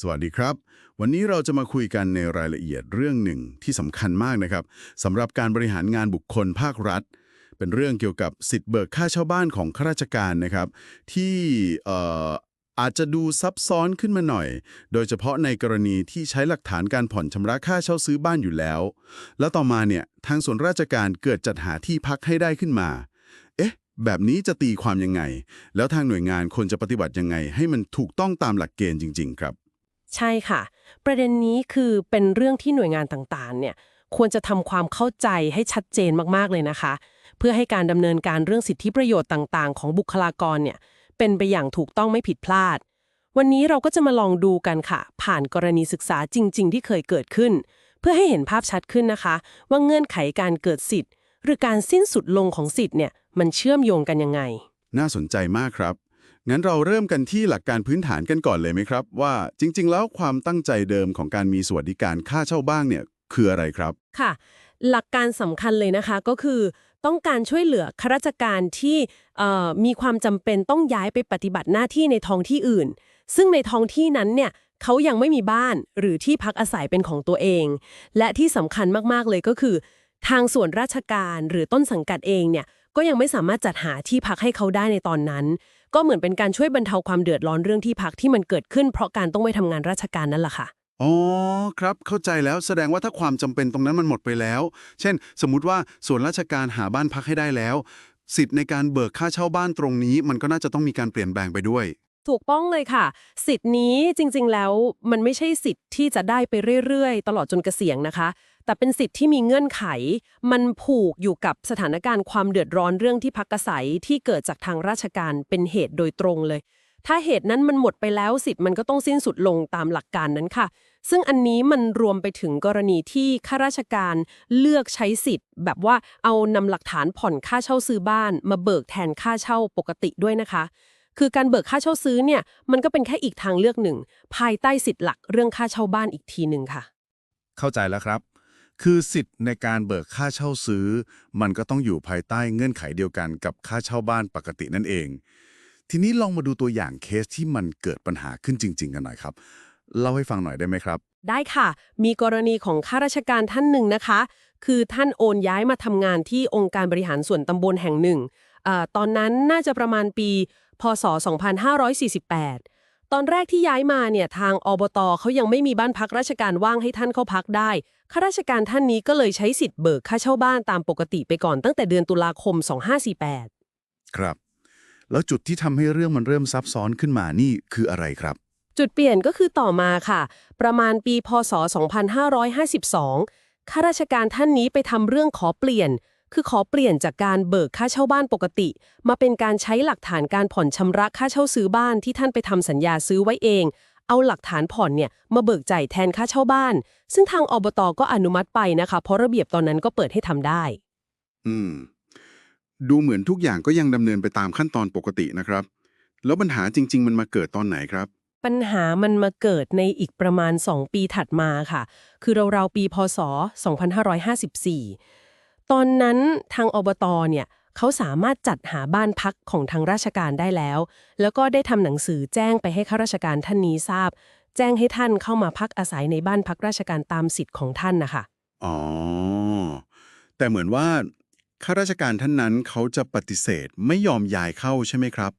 สวัสดีครับ วันนี้เราจะมาคุยกันในรายละเอียดเรื่องหนึ่งที่สำคัญมากนะครับสำหรับการบริหารงานบุคคลภาครัฐ เป็นเรื่องเกี่ยวกับสิทธิ์เบิกค่าเช่าบ้านของข้าราชการนะครับ ที่เอ่ออาจจะดูซับซ้อนขึ้นมาหน่อย โดยเฉพาะในกรณีที่ใช้หลักฐานการผ่อนชำระค่าเช่าซื้อบ้านอยู่แล้ว แล้วต่อมาเนี่ยทางส่วนราชการเกิดจัดหาที่พักให้ได้ขึ้นมา เอ๊ะ แบบนี้จะตีความยังไง แล้วทางหน่วยงานควรจะปฏิบัติยังไง ให้มันถูกต้องตามหลักเกณฑ์จริง ๆ ครับ ใช่ค่ะ ประเด็นนี้คือเป็นเรื่องที่หน่วยงานต่างๆ เนี่ยควรจะทำความเข้าใจให้ชัดเจนมากๆเลยนะคะ เพื่อให้การดำเนินการเรื่องสิทธิประโยชน์ต่าง ๆ ของบุคลากรเนี่ยเป็นไปอย่างถูกต้องไม่ผิดพลาด วันนี้เราก็จะมาลองดูกันค่ะ ผ่านกรณีศึกษาจริง ๆ ที่เคยเกิดขึ้น เพื่อให้เห็นภาพชัดขึ้นนะคะ ว่าเงื่อนไขการเกิดสิทธิ์ หรือการสิ้นสุดลงของสิทธิ์เนี่ยมันเชื่อมโยงกันยังไง น่าสนใจมากครับ งั้นเราเริ่มกันที่หลักการพื้นฐานกันก่อนเลยไหมครับ ว่าจริง ๆ แล้วความตั้งใจเดิมของการมีสวัสดิการค่าเช่าบ้างเนี่ยคืออะไรครับ ค่ะ หลักการสำคัญเลยนะคะก็คือ ต้องการช่วยเหลือข้าราชการที่มีความจำเป็นต้องย้ายไปปฏิบัติหน้าที่ในท้องที่อื่น ซึ่งในท้องที่นั้นเนี่ยเขายังไม่มีบ้านหรือที่พักอาศัยเป็นของตัวเอง และที่สำคัญมากๆเลยก็คือ ทางส่วนราชการหรือต้นสังกัดเองเนี่ยก็ยังไม่สามารถจัดหาที่พักให้เขาได้ในตอนนั้น ก็เหมือนเป็นการช่วยบรรเทาความเดือดร้อนเรื่องที่พักที่มันเกิดขึ้นเพราะการต้องไปทำงานราชการนั่นแหละค่ะ อ๋อครับเข้าใจแล้วแสดงว่าถ้าความจำเป็นตรงนั้นมันหมดไปแล้ว เช่น สมมุติว่าส่วนราชการหาบ้านพักให้ได้แล้ว สิทธิ์ในการเบิกค่าเช่าบ้านตรงนี้ มันก็น่าจะต้องมีการเปลี่ยนแปลงไปด้วย ถูกต้องเลยค่ะ สิทธิ์นี้จริงๆแล้วมันไม่ใช่สิทธิ์ที่จะได้ไปเรื่อยๆ ตลอดจนเกษียณนะคะ แต่เป็นสิทธิ์ที่มีเงื่อนไข มันผูกอยู่กับสถานการณ์ความเดือดร้อนเรื่องที่พักอาศัยที่เกิดจากทางราชการเป็นเหตุโดยตรงเลย ถ้าเหตุนั้นมันหมดไปแล้วสิทธิ์มันก็ต้องสิ้นสุดลงตามหลักการนั้นค่ะ ซึ่งอันนี้มันรวมไปถึงกรณีที่ข้าราชการเลือกใช้สิทธิ์ แบบว่าเอานำหลักฐานผ่อนค่าเช่าซื้อบ้าน มาเบิกแทนค่าเช่าปกติด้วยนะคะ คือการเบิกค่าเช่าซื้อเนี่ยมันก็เป็นแค่อีกทางเลือกหนึ่ง ภายใต้สิทธิ์หลักเรื่องค่าเช่าบ้านอีกทีหนึ่งค่ะ เข้าใจแล้วครับ คือสิทธิ์ในการเบิกค่าเช่าซื้อ มันก็ต้องอยู่ภายใต้เงื่อนไขเดียวกันกับค่าเช่าบ้านปกตินั่นเอง ทีนี้ลองมาดูตัวอย่างเคสที่มันเกิดปัญหาขึ้นจริง ๆ กันหน่อยครับเล่าให้ฟังหน่อยได้ไหมครับ ได้ค่ะ มีกรณีของข้าราชการท่านหนึ่งนะคะ คือท่านโอนย้ายมาทำงานที่องค์การบริหารส่วนตำบลแห่งหนึ่งอาตอนนั้นน่าจะประมาณปี พศ 2548 ตอนแรกที่ย้ายมาเนี่ยทางอบตเขายังไม่มีบ้านพักราชการว่างให้ท่านเข้าพักได้ ข้าราชการท่านนี้ก็เลยใช้สิทธิ์เบิกค่าเช่าบ้านตามปกติไปก่อนตั้งแต่เดือนตุลาคม 2548 ครับ แล้วจุดที่ทำให้เรื่องมันเริ่มซับซ้อนขึ้นมานี่คืออะไรครับจุดเปลี่ยนก็คือต่อมาค่ะ ประมาณปี พศ 2552 ข้าราชการท่านนี้ไปทำเรื่องขอเปลี่ยน คือขอเปลี่ยนจากการเบิกค่าเช่าบ้านปกติ มาเป็นการใช้หลักฐานการผ่อนชำระค่าเช่าซื้อบ้านที่ท่านไปทำสัญญาซื้อไว้เอง เอาหลักฐานผ่อนเนี่ยมาเบิกจ่ายแทนค่าเช่าบ้าน ซึ่งทางอบตก็อนุมัติไปนะคะ เพราะระเบียบตอนนั้นก็เปิดให้ทำได้ อืม ดูเหมือนทุกอย่างก็ยังดำเนินไปตามขั้นตอนปกตินะครับ แล้วปัญหาจริง ๆ มันมาเกิดตอนไหนครับปัญหามันมาเกิดในอีกประมาณ 2 ปีถัดมาค่ะ คือราวๆปีพศ 2554 ตอนนั้นทางอบตเนี่ยเขาสามารถจัดหาบ้านพักของทางราชการได้แล้ว แล้วก็ได้ทำหนังสือแจ้งไปให้ข้าราชการท่านนี้ทราบ แจ้งให้ท่านเข้ามาพักอาศัยในบ้านพักราชการตามสิทธิ์ของท่านนะคะอ๋อ แต่เหมือนว่าข้าราชการท่านนั้นเขาจะปฏิเสธไม่ยอมย้ายเข้าใช่ไหมครับ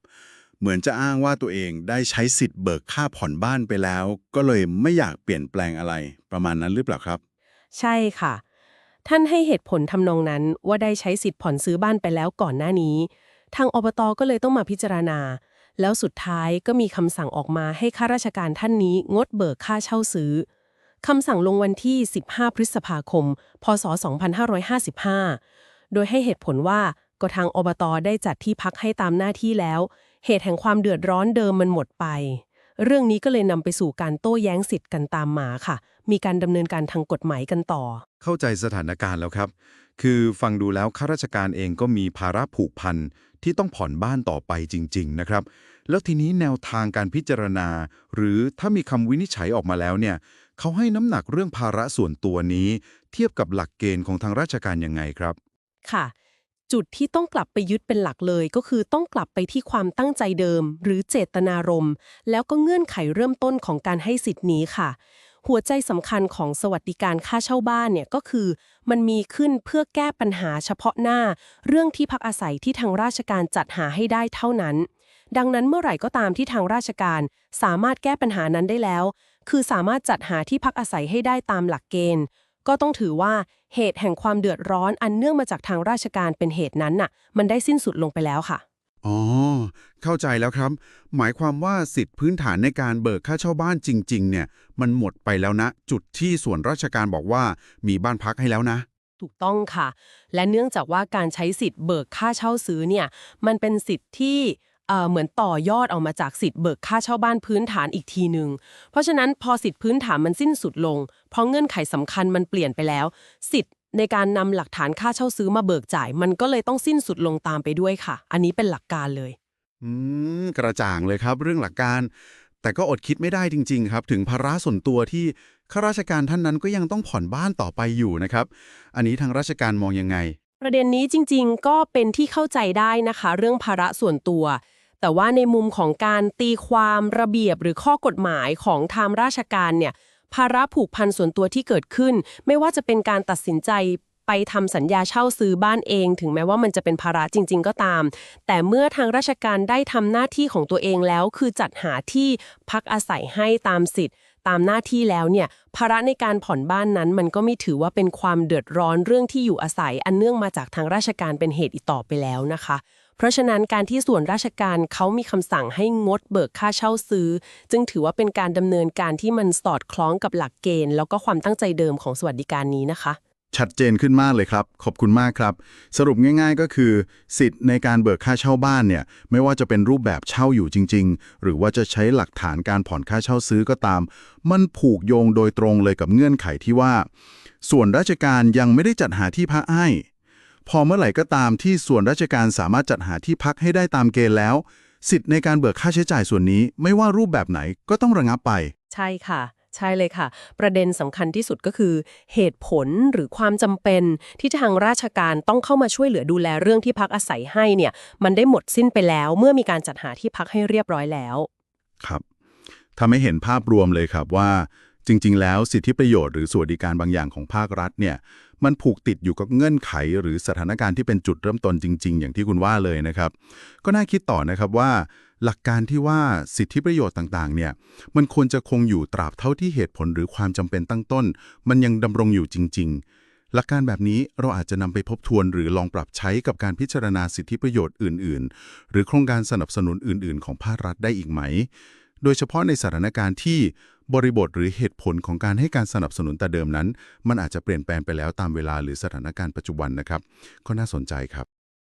เหมือนจะอ้างว่าตัวเองได้ใช้สิทธิ์เบิกค่าผ่อนบ้านไปแล้ว ก็เลยไม่อยากเปลี่ยนแปลงอะไรประมาณนั้นหรือเปล่าครับ ใช่ค่ะ ท่านให้เหตุผลทำนองนั้นว่าได้ใช้สิทธิ์ผ่อนซื้อบ้านไปแล้วก่อนหน้านี้ ทางอบตก็เลยต้องมาพิจารณา แล้วสุดท้ายก็มีคำสั่งออกมาให้ข้าราชการท่านนี้งดเบิกค่าเช่าซื้อคำสั่งลงวันที่ 15 พฤษภาคม พศ 2555 โดยให้เหตุผลว่าก็ทางอบตได้จัดที่พักให้ตามหน้าที่แล้ว เหตุแห่งความเดือดร้อนเดิมมันหมดไป เรื่องนี้ก็เลยนำไปสู่การโต้แย้งสิทธิ์กันตามมาค่ะ มีการดำเนินการทางกฎหมายกันต่อ เข้าใจสถานการณ์แล้วครับ คือฟังดูแล้วข้าราชการเองก็มีภาระผูกพันที่ต้องผ่อนบ้านต่อไปจริง ๆ นะครับ แล้วทีนี้แนวทางการพิจารณา หรือถ้ามีคำวินิจฉัยออกมาแล้วเนี่ยเขาให้น้ำหนักเรื่องภาระส่วนตัวนี้ เทียบกับหลักเกณฑ์ของทางราชการยังไงครับ ค่ะ จุดที่ต้องกลับไปยึดเป็นหลักเลยก็คือต้องกลับไปที่ความตั้งใจเดิม หรือเจตนารมณ์ แล้วก็เงื่อนไขเริ่มต้นของการให้สิทธิ์นี้ค่ะ หัวใจสำคัญของสวัสดิการค่าเช่าบ้านเนี่ยก็คือ มันมีขึ้นเพื่อแก้ปัญหาเฉพาะหน้า เรื่องที่พักอาศัยที่ทางราชการจัดหาให้ได้เท่านั้น ดังนั้นเมื่อไหร่ก็ตามที่ทางราชการ สามารถแก้ปัญหานั้นได้แล้ว คือสามารถจัดหาที่พักอาศัยให้ได้ตามหลักเกณฑ์ ก็ต้องถือว่า เหตุแห่งความเดือดร้อนอันเนื่องมาจากทางราชการเป็นเหตุนั้นน่ะ มันได้สิ้นสุดลงไปแล้วค่ะ อ๋อ เข้าใจแล้วครับ หมายความว่าสิทธิพื้นฐานในการเบิกค่าเช่าบ้านจริง ๆ เนี่ย มันหมดไปแล้วนะ จุดที่ส่วนราชการบอกว่ามีบ้านพักให้แล้วนะ ถูกต้องค่ะ และเนื่องจากว่าการใช้สิทธิ์เบิกค่าเช่าซื้อเนี่ย มันเป็นสิทธิ์ที่ เอ่อเหมือนต่อยอดออกมาจากสิทธิ์เบิกค่าเช่าบ้านพื้นฐานอีกทีหนึ่งเพราะฉะนั้นพอสิทธิ์พื้นฐานมันสิ้นสุดลง เพราะเงื่อนไขสำคัญมันเปลี่ยนไปแล้ว สิทธิ์ในการนำหลักฐานค่าเช่าซื้อมาเบิกจ่าย มันก็เลยต้องสิ้นสุดลงตามไปด้วยค่ะ อันนี้เป็นหลักการเลย อืมกระจ่างเลยครับเรื่องหลักการ แต่ก็อดคิดไม่ได้จริง ๆ ครับ ถึงภาระส่วนตัวที่ข้าราชการท่านนั้นก็ยังต้องผ่อนบ้านต่อไปอยู่นะครับ อันนี้ทางราชการมองยังไง ประเด็นนี้จริง ๆ ก็เป็นที่เข้าใจได้นะคะ เรื่องภาระส่วนตัว แต่ว่าในมุมของการตีความระเบียบหรือข้อกฎหมายของทางราชการเนี่ยภาระผูกพันส่วนตัวที่เกิดขึ้น ไม่ว่าจะเป็นการตัดสินใจไปทำสัญญาเช่าซื้อบ้านเอง ถึงแม้ว่ามันจะเป็นภาระจริง ๆ ก็ตาม แต่เมื่อทางราชการได้ทำหน้าที่ของตัวเองแล้ว คือจัดหาที่พักอาศัยให้ตามสิทธิ์ ตามหน้าที่แล้วเนี่ยภาระในการผ่อนบ้านนั้น มันก็ไม่ถือว่าเป็นความเดือดร้อนเรื่องที่อยู่อาศัย อันเนื่องมาจากทางราชการเป็นเหตุอีกต่อไปแล้วนะคะ เพราะฉะนั้นการที่ส่วนราชการเขามีคำสั่งให้งดเบิกค่าเช่าซื้อ จึงถือว่าเป็นการดำเนินการที่มันสอดคล้องกับหลักเกณฑ์ แล้วก็ความตั้งใจเดิมของสวัสดิการนี้นะคะ ชัดเจนขึ้นมากเลยครับ ขอบคุณมากครับ สรุปง่าย ๆ ก็คือ สิทธิ์ในการเบิกค่าเช่าบ้านเนี่ยไม่ว่าจะเป็นรูปแบบเช่าอยู่จริง ๆ หรือว่าจะใช้หลักฐานการผ่อนค่าเช่าซื้อก็ตาม มันผูกโยงโดยตรงเลยกับเงื่อนไขที่ว่า ส่วนราชการยังไม่ได้จัดหาที่พักให้ พอเมื่อไหร่ก็ตามที่ส่วนราชการสามารถจัดหาที่พักให้ได้ตามเกณฑ์แล้ว สิทธิ์ในการเบิกค่าใช้จ่ายส่วนนี้ไม่ว่ารูปแบบไหนก็ต้องระงับไป ใช่ค่ะ ใช่เลยค่ะ ประเด็นสำคัญที่สุดก็คือ เหตุผลหรือความจำเป็นที่ทางราชการต้องเข้ามาช่วยเหลือดูแลเรื่องที่พักอาศัยให้เนี่ย มันได้หมดสิ้นไปแล้ว เมื่อมีการจัดหาที่พักให้เรียบร้อยแล้ว ครับทำให้เห็นภาพรวมเลยครับว่า จริง ๆ แล้วสิทธิประโยชน์หรือสวัสดิการบางอย่างของภาครัฐเนี่ย มันผูกติดอยู่กับเงื่อนไข หรือสถานการณ์ที่เป็นจุดเริ่มต้นจริง ๆ อย่างที่คุณว่าเลยนะครับ ก็น่าคิดต่อนะครับว่า หลักการที่ว่าสิทธิประโยชน์ต่างๆ เนี่ย มันควรจะคงอยู่ตราบเท่าที่เหตุผลหรือความจำเป็นตั้งต้น มันยังดำรงอยู่จริง ๆหลักการแบบนี้เราอาจจะนำไปทบทวนหรือลองปรับใช้กับการพิจารณาสิทธิประโยชน์อื่น ๆ หรือโครงการสนับสนุนอื่น ๆ ของภาครัฐได้อีกไหม โดยเฉพาะในสถานการณ์ที่ บริบทหรือเหตุผลของการให้การสนับสนุนแต่เดิมนั้น มันอาจจะเปลี่ยนแปลงไปแล้วตามเวลาหรือสถานการณ์ปัจจุบันนะครับ ก็น่าสนใจครับ